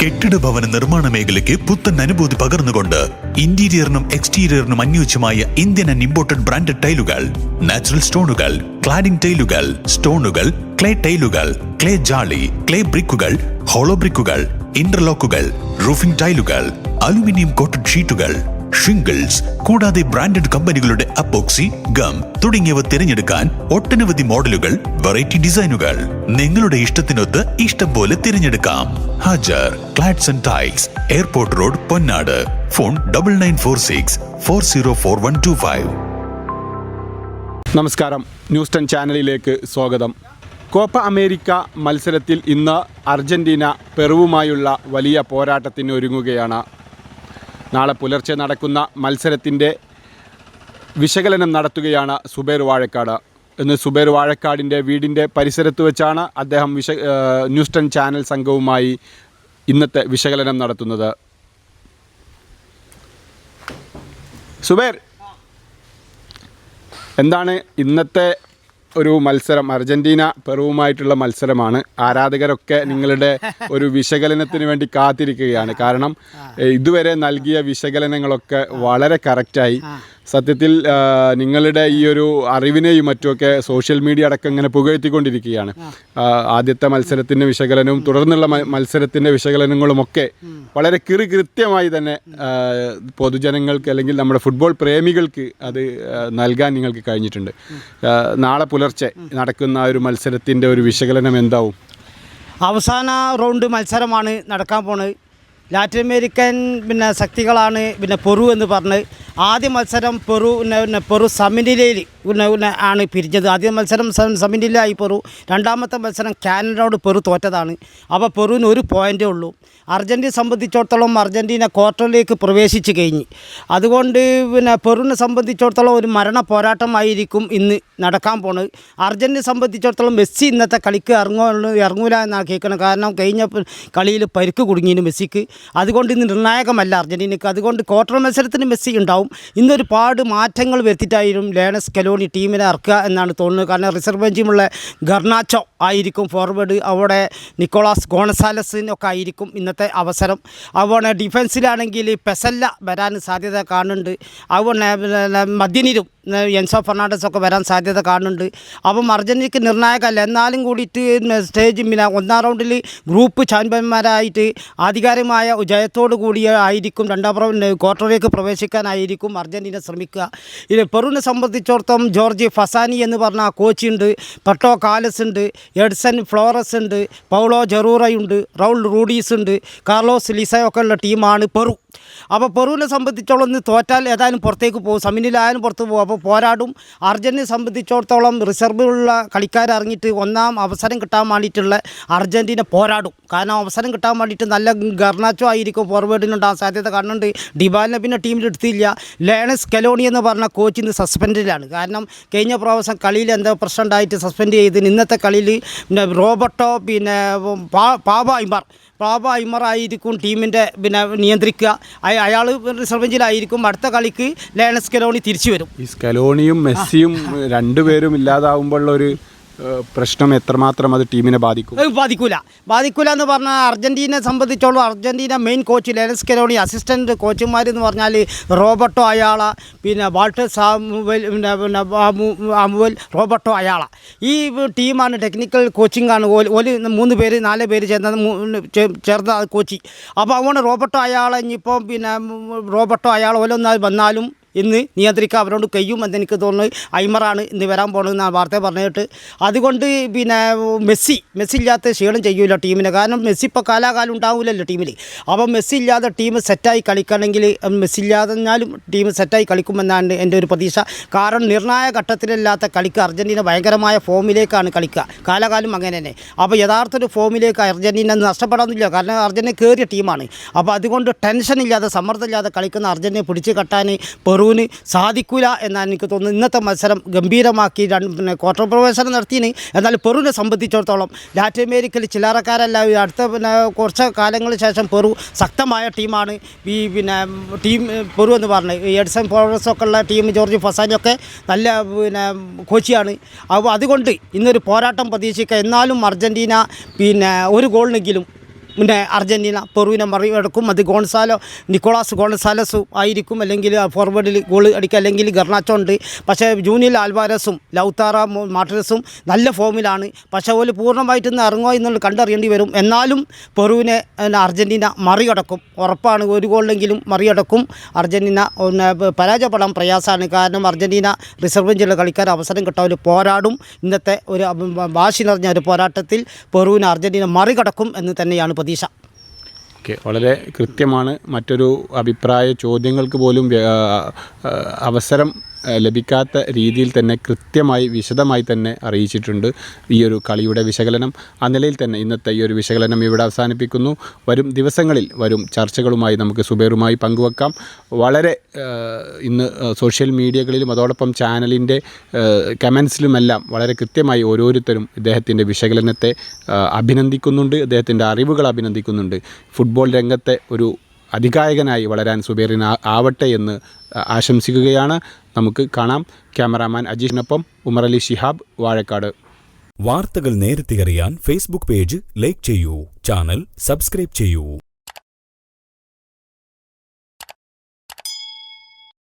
കെട്ടിട ഭവന നിർമ്മാണ മേഖലയ്ക്ക് പുത്തൻ അനുഭൂതി പകർന്നുകൊണ്ട് ഇന്റീരിയറിനും എക്സ്റ്റീരിയറിനും അനുയോജ്യമായ ഇന്ത്യൻ ആൻഡ് ഇമ്പോർട്ടഡ് ബ്രാൻഡഡ് ടൈലുകൾ നാച്ചുറൽ സ്റ്റോണുകൾ ക്ലാഡിംഗ് ടൈലുകൾ സ്റ്റോണുകൾ ക്ലേ ടൈലുകൾ ക്ലേ ജാളി ക്ലേ ബ്രിക്കുകൾ ഹോളോ ബ്രിക്കുകൾ ഇന്റർലോക്കുകൾ റൂഫിംഗ് ടൈലുകൾ അലുമിനിയം കോട്ടഡ് ഷീറ്റുകൾ ഷിംഗിൾസ് കൂടാതെ ബ്രാൻഡഡ് കമ്പനികളുടെ അപ്പോക്സി ഗം തുടങ്ങിയവ തിരഞ്ഞെടുക്കാൻ ഒട്ടനവധി മോഡലുകൾ വെറൈറ്റി ഡിസൈനുകൾ നിങ്ങളുടെ ഇഷ്ടത്തിനൊത്ത് ഇഷ്ടം പോലെ തിരഞ്ഞെടുക്കാം. Hajar ക്ലാറ്റ്സ് and tiles airport road Ponnad. Phone double nine four six four zero four one two five നമസ്കാരം. ന്യൂസ് ടെൻ ചാനലിലേക്ക് സ്വാഗതം. കോപ്പ അമേരിക്ക മത്സരത്തിൽ ഇന്ന് അർജന്റീന പെറുവുമായുള്ള വലിയ പോരാട്ടത്തിന് ഒരുങ്ങുകയാണ് നാളെ പുലർച്ചെ നടക്കുന്ന മത്സരത്തിന്റെ വിശകലനം നടത്തുകയാണ് സുബേർ വാഴക്കാട്. ഇന്ന് സുബേർ വാഴക്കാടിന്റെ വീടിന്റെ പരിസരത്ത് വെച്ചാണ് അദ്ദേഹം വിശ ന്യൂസ്റ്റൺ ചാനൽ സംഘവുമായി ഇന്നത്തെ വിശകലനം നടത്തുന്നത്. സുബേർ എന്താണ് ഇന്നത്തെ ഒരു മത്സരം. അർജന്റീന പെറുവുമായിട്ടുള്ള മത്സരമാണ്. ആരാധകരൊക്കെ നിങ്ങളുടെ ഒരു വിശകലനത്തിന് വേണ്ടി കാത്തിരിക്കുകയാണ്. കാരണം ഇതുവരെ നൽകിയ വിശകലനങ്ങളൊക്കെ വളരെ കറക്റ്റായി സത്യത്തിൽ നിങ്ങളുടെ ഈ ഒരു അറിവിനെയും മറ്റുമൊക്കെ സോഷ്യൽ മീഡിയ അടക്കം ഇങ്ങനെ പുകഴ്ത്തിക്കൊണ്ടിരിക്കുകയാണ്. ആദ്യത്തെ മത്സരത്തിന്റെ വിശകലനവും തുടർന്നുള്ള മത്സരത്തിന്റെ വിശകലനങ്ങളുമൊക്കെ വളരെ കിറി കൃത്യമായി തന്നെ പൊതുജനങ്ങൾക്ക് അല്ലെങ്കിൽ നമ്മുടെ ഫുട്ബോൾ പ്രേമികൾക്ക് അത് നൽകാൻ നിങ്ങൾക്ക് കഴിഞ്ഞിട്ടുണ്ട്. നാളെ പുലർച്ചെ നടക്കുന്ന ഒരു മത്സരത്തിന്റെ ഒരു വിശകലനം എന്താവും? അവസാന റൗണ്ട് മത്സരമാണ് നടക്കാൻ പോണത്. ലാറ്റിൻ അമേരിക്കൻ പിന്നെ ശക്തികളാണ് പിന്നെ പൊറു എന്ന് പറഞ്ഞ് ആദ്യ മത്സരം പെറു പെറു സമനിലയിൽ ആണ് പിരിഞ്ഞത്. ആദ്യ മത്സരം സമിനിലായി പെറു. രണ്ടാമത്തെ മത്സരം കാനഡയോട് പെറു തോറ്റതാണ്. അപ്പോൾ പെറുവിന് ഒരു പോയിന്റേ ഉള്ളൂ. അർജന്റീന സംബന്ധിച്ചിടത്തോളം അർജന്റീന ക്വാർട്ടറിലേക്ക് പ്രവേശിച്ച് കഴിഞ്ഞ്. അതുകൊണ്ട് പിന്നെ പെറുവിനെ സംബന്ധിച്ചിടത്തോളം ഒരു മരണ പോരാട്ടമായിരിക്കും ഇന്ന് നടക്കാൻ പോണത്. അർജന്റീന സംബന്ധിച്ചിടത്തോളം മെസ്സി ഇന്നത്തെ കളിക്ക് ഇറങ്ങോ ഇറങ്ങൂല എന്നാണ് കേൾക്കുന്നത് കാരണം കഴിഞ്ഞ കളിയിൽ പരിക്ക് കുടുങ്ങിയിരുന്നു മെസ്സിക്ക്. അതുകൊണ്ട് ഇന്ന് നിർണായകമല്ല അർജന്റീനക്ക് അതുകൊണ്ട് ക്വാർട്ടർ മത്സരത്തിന് മെസ്സി ഉണ്ടാവും ഇന്നൊരുപാട് മാറ്റങ്ങൾ വരുത്തിയിട്ടായിരുന്നു ലേണസ് കലോണി ടീമിനെ ഇറക്കുക എന്നാണ് തോന്നുന്നത്. കാരണം റിസർവ് ബെഞ്ചിലുള്ള ഗർണാച്ചോ ആയിരിക്കും ഫോർവേഡ് അവിടെ നിക്കോളാസ് ഗോണസാലസിനൊക്കെ ആയിരിക്കും ഇന്നത്തെ അവസരം. അതുപോലെ ഡിഫൻസിലാണെങ്കിൽ പെസല്ല വരാൻ സാധ്യത കാണുന്നുണ്ട്. അതുപോലെ മദ്യനിരും എൻസോ ഫെർണാണ്ടസ് ഒക്കെ വരാൻ സാധ്യത കാണുന്നുണ്ട്. അപ്പം അർജന്റീനയ്ക്ക് നിർണായകമല്ല എന്നാലും കൂടിയിട്ട് സ്റ്റേജ് പിന്നെ ഒന്നാം റൗണ്ടിൽ ഗ്രൂപ്പ് ചാമ്പ്യന്മാരായിട്ട് ആധികാരികമായ ജയത്തോടു കൂടിയ ആയിരിക്കും. രണ്ടാം റൗണ്ട് ക്വാർട്ടറിലേക്ക് പ്രവേശിക്കാനായിരിക്കും അർജന്റീന ശ്രമിക്കുക. ഇത് പെറുവിനെ സംബന്ധിച്ചിടത്തോളം ജോർജ് ഫസാനി എന്ന് പറഞ്ഞ കോച്ച് പെട്ടോ കാലസ് ഉണ്ട്. എഡ്സൺ ഫ്ലോറസ് ഉണ്ട്. പൗളോ ജെറൂറയുണ്ട്. റൗൾ റൂഡീസ് ഉണ്ട്. കാർലോസ് ലിസയൊക്കെ ഉള്ള ടീമാണ് പെറു. അപ്പോൾ പെറുവിനെ സംബന്ധിച്ചോളം തോറ്റാൽ ഏതായാലും പുറത്തേക്ക് പോകും. സമിനിലായാലും പുറത്ത് പോകും. അപ്പോൾ പോരാടും. അർജന്റീനെ സംബന്ധിച്ചിടത്തോളം റിസർവിലുള്ള കളിക്കാർ ഇറങ്ങിയിട്ട് ഒന്നാം അവസരം കിട്ടാൻ വേണ്ടിയിട്ടുള്ള അർജന്റീന പോരാടും. കാരണം അവസരം കിട്ടാൻ വേണ്ടിയിട്ട് നല്ല ഗർണാച്ചോ ആയിരിക്കും ഫോർവേഡിനുണ്ടാകാൻ സാധ്യത കാണുന്നുണ്ട്. ഡിബാലിനെ പിന്നെ ടീമിൽ എടുത്തില്ല. ലേണസ് കെലോണി എന്ന് പറഞ്ഞ കോച്ച് ഇന്ന് സസ്പെൻഡിലാണ്. കാരണം കഴിഞ്ഞ പ്രാവശ്യം കളിയിൽ എന്തോ പ്രശ്നം ഉണ്ടായിട്ട് സസ്പെൻഡ് ചെയ്ത് ഇന്നത്തെ കളിയിൽ പിന്നെ റോബർട്ടോ പിന്നെ പാ- പാബ ഇമാർ പാവ ഐമറായിരിക്കും ടീമിന്റെ പിന്നെ നിയന്ത്രിക്കുക. അയാൾ റിസർവ് ബെഞ്ചിലായിരിക്കും അടുത്ത കളിക്ക് ലേണസ് കലോണി തിരിച്ചു വരും. ഈ സ്കലോണിയും മെസ്സിയും രണ്ടുപേരും ഇല്ലാതാവുമ്പോഴുള്ള ഒരു പ്രശ്നം എത്രമാത്രം അത് ടീമിനെ ബാധിക്കും? ബാധിക്കൂല ബാധിക്കൂല. എന്ന് പറഞ്ഞാൽ അർജന്റീനയെ സംബന്ധിച്ചോളം Argentina main coach Lionel Scaloni assistant കോച്ചുമാർ എന്ന് പറഞ്ഞാൽ റോബർട്ടോ അയാള പിന്നെ വാൾട്ടർ സാമുവൽ പിന്നെ പിന്നെ അമുവൽ റോബർട്ടോ അയാള. ഈ ടീമാണ് ടെക്നിക്കൽ കോച്ചിങ് ആണ്. ഓൽ ഓൽ മൂന്ന് പേര് നാല് പേര് ചേർന്നത് ചേർന്ന കോച്ചി. അപ്പോൾ അതുകൊണ്ട് റോബർട്ടോ അയാളെ ഇനിയിപ്പോൾ പിന്നെ റോബർട്ടോ അയാൾ ഓലൊന്നായി വന്നാലും ഇന്ന് നിയന്ത്രിക്കാൻ അവരോട് കഴിയും എന്ന് എനിക്ക് തോന്നുന്നു ഐമറാണ് ഇന്ന് വരാൻ പോകണമെന്ന് വാർത്ത പറഞ്ഞിട്ട്. അതുകൊണ്ട് പിന്നെ മെസ്സി മെസ്സി ഇല്ലാത്ത ക്ഷീണം ചെയ്യൂല ടീമിന്. കാരണം മെസ്സി ഇപ്പോൾ കാലാകാലം ഉണ്ടാവില്ലല്ലോ ടീമിൽ അപ്പോൾ മെസ്സി ഇല്ലാതെ ടീം സെറ്റായി കളിക്കണമെങ്കിൽ മെസ്സി ഇല്ലാതെ എന്നാലും ടീം സെറ്റായി കളിക്കുമെന്നാണ് എന്റെ ഒരു പ്രതീക്ഷ. കാരണം നിർണായക ഘട്ടത്തിലല്ലാത്ത കളിക്ക് അർജന്റീന ഭയങ്കരമായ ഫോമിലേക്കാണ് കളിക്കുക. കാലാകാലം അങ്ങനെ തന്നെ. അപ്പോൾ യഥാർത്ഥ ഒരു ഫോമിലേക്ക് അർജന്റീന നഷ്ടപ്പെടാനില്ല കാരണം അർജന്റീന കയറിയ ടീമാണ്. അപ്പോൾ അതുകൊണ്ട് ടെൻഷൻ ഇല്ലാതെ സമ്മർദ്ദമില്ലാതെ കളിക്കുന്ന അർജന്റീന പിടിച്ച് കെട്ടാൻ പെറുവിന് സാധിക്കില്ല എന്നാണ് എനിക്ക് തോന്നുന്നത്. ഇന്നത്തെ മത്സരം ഗംഭീരമാക്കി രണ്ട് പിന്നെ ക്വാർട്ടർ പ്രവേശനം നടത്തിയിന്. എന്നാൽ പെറുവിനെ സംബന്ധിച്ചിടത്തോളം ലാറ്റിൻ അമേരിക്കയിൽ ചില്ലറക്കാരല്ല. അടുത്ത പിന്നെ കുറച്ച് കാലങ്ങൾക്ക് ശേഷം പെറു ശക്തമായ ടീമാണ്. ഈ പിന്നെ ടീം പെറു എന്ന് പറഞ്ഞത് എഡ്സൺ ഫോറസൊക്കെ ഉള്ള ടീം ജോർജ് ഫസാനൊക്കെ നല്ല പിന്നെ കോച്ചിയാണ്. അപ്പോൾ അതുകൊണ്ട് ഇന്നൊരു പോരാട്ടം പ്രതീക്ഷിക്കുക എന്നാലും അർജന്റീന പിന്നെ ഒരു ഗോളിനെങ്കിലും പിന്നെ അർജന്റീന പെറുവിനെ മറികടക്കും. അത് ഗോൺസാലോ നിക്കോളാസ് ഗോൺസാലസും ആയിരിക്കും. അല്ലെങ്കിൽ ഫോർവേഡിൽ ഗോൾ അടിക്കുക. അല്ലെങ്കിൽ ഗർണാച്ചോ ഉണ്ട്. പക്ഷേ ജൂനിയൽ ആൽവാരസും ലൗത്താറ മാട്രസും നല്ല ഫോമിലാണ്. പക്ഷേ ഓൽ പൂർണമായിട്ട് ഇന്ന് ഇറങ്ങുക എന്നുള്ളത് കണ്ടറിയേണ്ടി വരും. എന്നാലും പെറുവിനെ അർജന്റീന മറികടക്കും. ഉറപ്പാണ് ഒരു ഗോളിലെങ്കിലും മറികടക്കും. അർജന്റീന പരാജയപ്പെടാൻ പ്രയാസമാണ്. കാരണം അർജന്റീന റിസർവ് ബെഞ്ചിലുള്ള കളിക്കാർ അവസരം കിട്ടാൻ പോരാടും. ഇന്നത്തെ ഒരു വാശി നിറഞ്ഞ ഒരു പോരാട്ടത്തിൽ പെറുവിനെ അർജന്റീന മറികടക്കും എന്ന് തന്നെയാണ് പ്രതീക്ഷ. ഓക്കെ വളരെ കൃത്യമാണ് മറ്റൊരു അഭിപ്രായ ചോദ്യങ്ങൾക്ക് പോലും അവസരം ലഭിക്കാത്ത രീതിയിൽ തന്നെ കൃത്യമായി വിശദമായി തന്നെ അറിയിച്ചിട്ടുണ്ട് ഈ ഒരു കളിയുടെ വിശകലനം. ആ നിലയിൽ തന്നെ ഇന്നത്തെ ഈ ഒരു വിശകലനം ഇവിടെ അവസാനിപ്പിക്കുന്നു. വരും ദിവസങ്ങളിൽ വരും ചർച്ചകളുമായി നമുക്ക് സുബേറുമായി പങ്കുവെക്കാം. വളരെ ഇന്ന് സോഷ്യൽ മീഡിയകളിലും അതോടൊപ്പം ചാനലിന്റെ കമൻസിലുമെല്ലാം വളരെ കൃത്യമായി ഓരോരുത്തരും ഇദ്ദേഹത്തിന്റെ വിശകലനത്തെ അഭിനന്ദിക്കുന്നുണ്ട്. അദ്ദേഹത്തിന്റെ അറിവുകൾ അഭിനന്ദിക്കുന്നുണ്ട്. ഫുട്ബോൾ രംഗത്തെ ഒരു അധികായകനായി വളരാൻ സുബേറിന് ആവട്ടെ എന്ന് ആശംസിക്കുകയാണ്. നമുക്ക് കാണാം. ക്യാമറാമാൻ അജീഷിനൊപ്പം ഉമർ അലി ശിഹാബ് വാഴക്കാട്. വാർത്തകൾ നേരത്തെ അറിയാൻ ഫേസ്ബുക്ക് പേജ് ലൈക്ക് ചെയ്യൂ. ചാനൽ സബ്സ്ക്രൈബ് ചെയ്യൂ.